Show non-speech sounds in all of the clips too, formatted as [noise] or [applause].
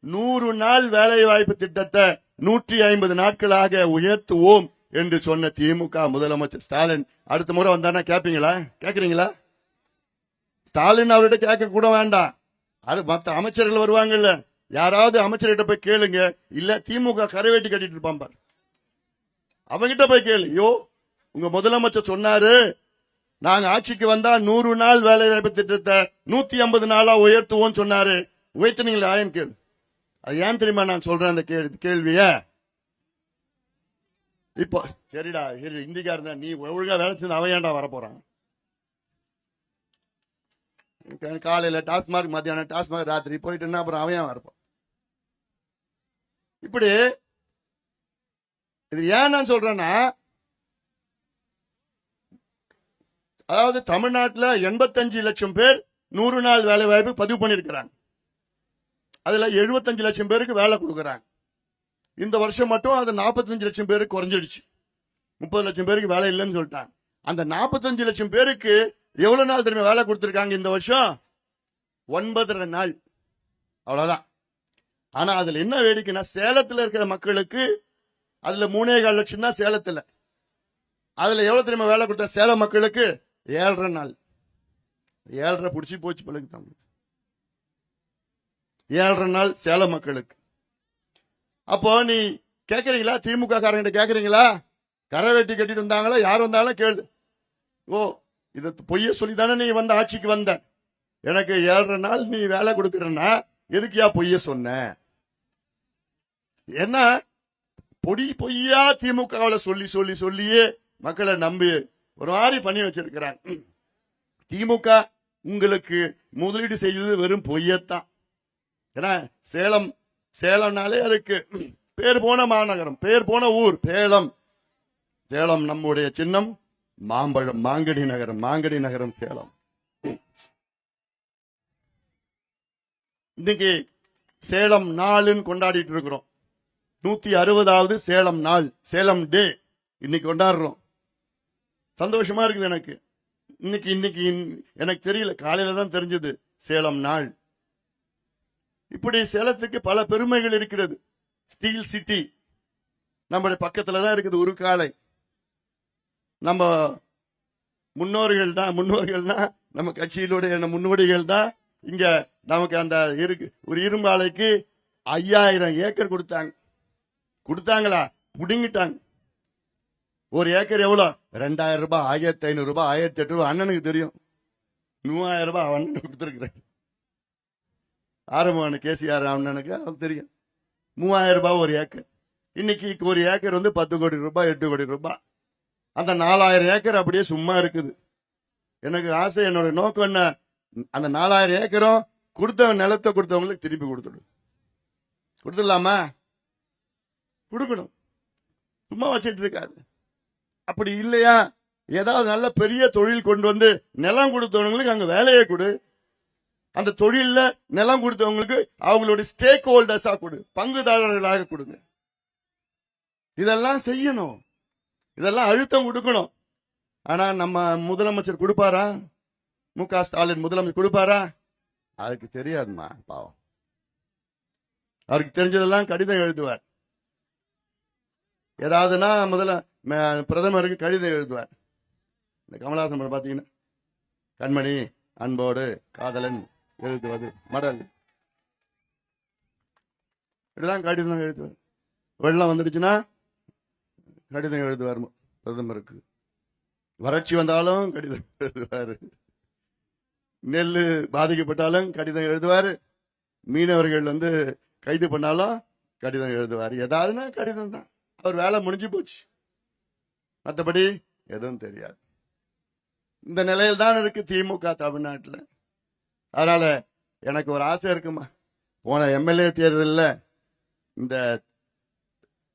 நூறு நாள் வேலை வாய்ப்பு திட்டத்தை நூற்றி ஐம்பது நாட்களாக உயர்த்துவோம் என்று சொன்ன திமுக முதலமைச்சர் ஸ்டாலின் அடுத்த முறை வந்தானா கேப்பீங்களா? கேக்குறீங்களா? ஸ்டாலின் அவர்கிட்ட கேட்க கூட வேண்டாம். அது மத்த அமைச்சர்கள் வருவாங்கல்ல. யாராவது அமைச்சர்கிட்ட போய் கேளுங்க. இல்ல திமுக கரைவேட்டி கட்டிட்டு இருப்பான் பாரு. அவங்கிட்ட போய் கேளு. ஐயோ உங்க முதலமைச்சர் சொன்னாரு நாங்க ஆட்சிக்கு வந்தா நூறு நாள் வேலை வாய்ப்பு திட்டத்தை நூத்தி ஐம்பது நாளா உயர்த்துவோம் சொன்னாரு. உயர்த்தினீங்களா ஆயன் கேளு. அது ஏன் தெரியுமா நான் சொல்றேன் அந்த கேள்வி கேள்விய? இப்போ சரிடா சரி இந்திக்காரன் தான் நீ ஒழுங்கா வேலை செஞ்சு அவன் ஏன்டா வரப்போறான் காலையில டாஸ்மார்க் மத்தியானம் டாஸ்மார்க் ராத்திரி போயிட்டு அப்புறம் அவன் ஏன் வரப்போம் இப்படி இது ஏன் நான் சொல்றேன்னா அதாவது தமிழ்நாட்டுல எண்பத்தஞ்சு லட்சம் பேர் நூறு நாள் வேலை வாய்ப்பு பதிவு பண்ணிருக்கிறாங்க அதுல 75 லட்சம் பேருக்கு வேலை கொடுக்கறாங்க. இந்த வருஷம் மட்டும் அது 45 லட்சம் பேருக்கு குறைஞ்சிடுச்சு. முப்பது லட்சம் பேருக்கு வேலை இல்லைன்னு சொல்லிட்டாங்க. அந்த 45 லட்சம் பேருக்கு எவ்வளவு நாள் திரும்ப வேலை கொடுத்துருக்காங்க இந்த வருஷம்? ஒன்பதரை நாள். அவ்வளவுதான். ஆனா அதுல என்ன வேடிக்கைன்னா சேலத்துல இருக்கிற மக்களுக்கு அதுல மூணே கால் லட்சம் தான் சேலத்துல. அதுல எவ்வளவு திரும்ப வேலை கொடுத்தா சேலம் மக்களுக்கு? ஏழரை நாள். ஏழரை புடிச்சு போச்சு பிள்ளைங்க தான். ஏழரை நாள் சேலம் மக்களுக்கு. அப்போ நீ கேட்குறீங்களா திமுக காரங்கிட்ட கேட்குறீங்களா கரை வெட்டி கட்டிட்டு வந்தாங்களா? யார் வந்தாலும் கேளு. ஓ இதை பொய்ய சொல்லி தானே நீ வந்த ஆட்சிக்கு வந்த. எனக்கு ஏழரை நாள் நீ வேலை கொடுக்கறன்னா எதுக்கியா பொய்ய சொன்ன? என்ன? பொடி பொய்யா திமுகவில் சொல்லி சொல்லி சொல்லியே மக்களை நம்பி ஒரு மாதிரி பண்ணி வச்சிருக்கிறாங்க. திமுக உங்களுக்கு முதலீடு செய்தது வெறும் பொய்யத்தான். ஏன்னா சேலம் சேலம்னாலே அதுக்கு பேர் போன மாநகரம் பேர் போன ஊர் சேலம். சேலம் நம்முடைய சின்னம் மாம்பழம் மாங்கடி நகரம் மாங்கடி நகரம் சேலம். இன்னைக்கு சேலம் நாளுன்னு கொண்டாடிட்டு இருக்கிறோம். நூத்தி அறுபதாவது சேலம் நாள் சேலம் டே. இன்னைக்கு கொண்டாடுறோம். சந்தோஷமா இருக்குது எனக்கு. இன்னைக்கு இன்னைக்கு எனக்கு தெரியல காலையில தான் தெரிஞ்சது சேலம் நாள். இப்படி சேலத்துக்கு பல பெருமைகள் இருக்கிறது. ஸ்டீல் சிட்டி நம்முடைய பக்கத்துல தான் இருக்குது உருக்காலை நம்ம முன்னோர்கள் தான் முன்னோர்கள்னா நம்ம கட்சியிலுடைய முன்னோடிகள் தான் இங்க நமக்கு அந்த இருக்கு ஒரு இரும்பாலைக்கு ஐயாயிரம் ஏக்கர் கொடுத்தாங்க. கொடுத்தாங்களா? புடுங்கிட்டாங்க. ஒரு ஏக்கர் எவ்வளவு ரெண்டாயிரம் ரூபாய் ஆயிரத்தி ஐநூறு ரூபாய் ஆயிரத்தி எட்டு ரூபாய். அண்ணனுக்கு தெரியும். மூவாயிரம் ரூபாய் அவன் அண்ணனுக்கு கொடுத்துருக்குறேன் ஆரம்பமான கேசிஆர் அண்ணனுக்கு அவனுக்கு தெரியும். மூவாயிரம் ரூபாய் ஒரு ஏக்கர். இன்னைக்கு ஒரு ஏக்கர் வந்து பத்து கோடி ரூபாய் எட்டு கோடி ரூபாய். அந்த நாலாயிரம் ஏக்கர் அப்படியே சும்மா இருக்குது. எனக்கு ஆசை என்னோட நோக்கம் என்ன? அந்த நாலாயிரம் ஏக்கரும் கொடுத்த நிலத்தை கொடுத்தவங்களுக்கு திருப்பி கொடுத்துடும் கொடுத்துடலாமா? கொடுக்கணும். சும்மா வச்சிட்டு இருக்காது. அப்படி இல்லையா? ஏதாவது நல்ல பெரிய தொழில் கொண்டு வந்து நிலம் கொடுத்தவங்களுக்கு அங்க வேலையை கொடு. அந்த தொழில்ல நிலம் கொடுத்தவங்களுக்கு அவங்களுடைய ஸ்டேக் ஹோல்டர்ஸா கொடு பங்குதாரர்களாக கொடுங்க. இதெல்லாம் செய்யணும். இதெல்லாம் அழுத்தம் கொடுக்கணும். ஆனா நம்ம முதலமைச்சர் கொடுப்பாரா? மு க ஸ்டாலின் முதலமைச்சர் கொடுப்பாரா? அதுக்கு தெரியாதுமா பாவம். அவருக்கு தெரிஞ்சதெல்லாம் கடிதம் எழுதுவார். ஏதாவதுன்னா முதல்ல பிரதமருக்கு கடிதம் எழுதுவார். இந்த கமலஹாசன் படம் பாத்தீங்கன்னா கண்மணி அன்போடு காதலன் எழுதுவது மடல் இப்படிதான் கடிதம் எழுதுவார் வெள்ளம் வந்துடுச்சுன்னா கடிதம் எழுதுவார் பிரதமருக்கு. வறட்சி வந்தாலும் கடிதம் [laughs] எழுதுவாரு. நெல் பாதிக்கப்பட்டாலும் கடிதம் எழுதுவாரு. மீனவர்கள் வந்து கைது பண்ணாலும் கடிதம் எழுதுவார். ஏதாவதுன்னா கடிதம் தான். அவர் வேலை முடிஞ்சு போச்சு. மற்றபடி எதுவும் தெரியாது. இந்த நிலையில் தான் இருக்கு திமுக தமிழ்நாட்டில். அதனால எனக்கு ஒரு ஆசை இருக்குமா? போன எம்எல்ஏ தேர்தலில் இந்த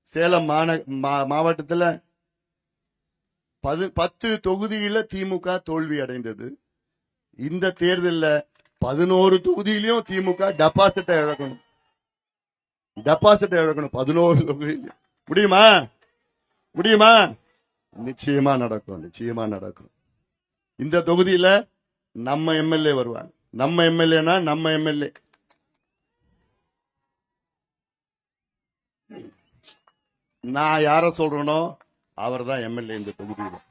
சேலம் மாந மா- பது பத்து தொகுதியில திமுக தோல்வி அடைந்தது. இந்த தேர்தலில் பதினோரு தொகுதியிலையும் திமுக டெபாசிட்டை இழக்கணும். டெபாசிட்டை இழக்கணும் பதினோரு தொகுதியிலையும் முடியுமா? முடியுமா? நிச்சயமா நடக்கும் நிச்சயமா நடக்கும். இந்த தொகுதியில நம்ம எம்எல்ஏ வருவாங்க. நம்ம எம்எல்ஏனா நம்ம எம்எல்ஏ. நான் யார சொல்றேனோ அவர் தான் எம்எல்ஏ இந்த தொகுதியில்.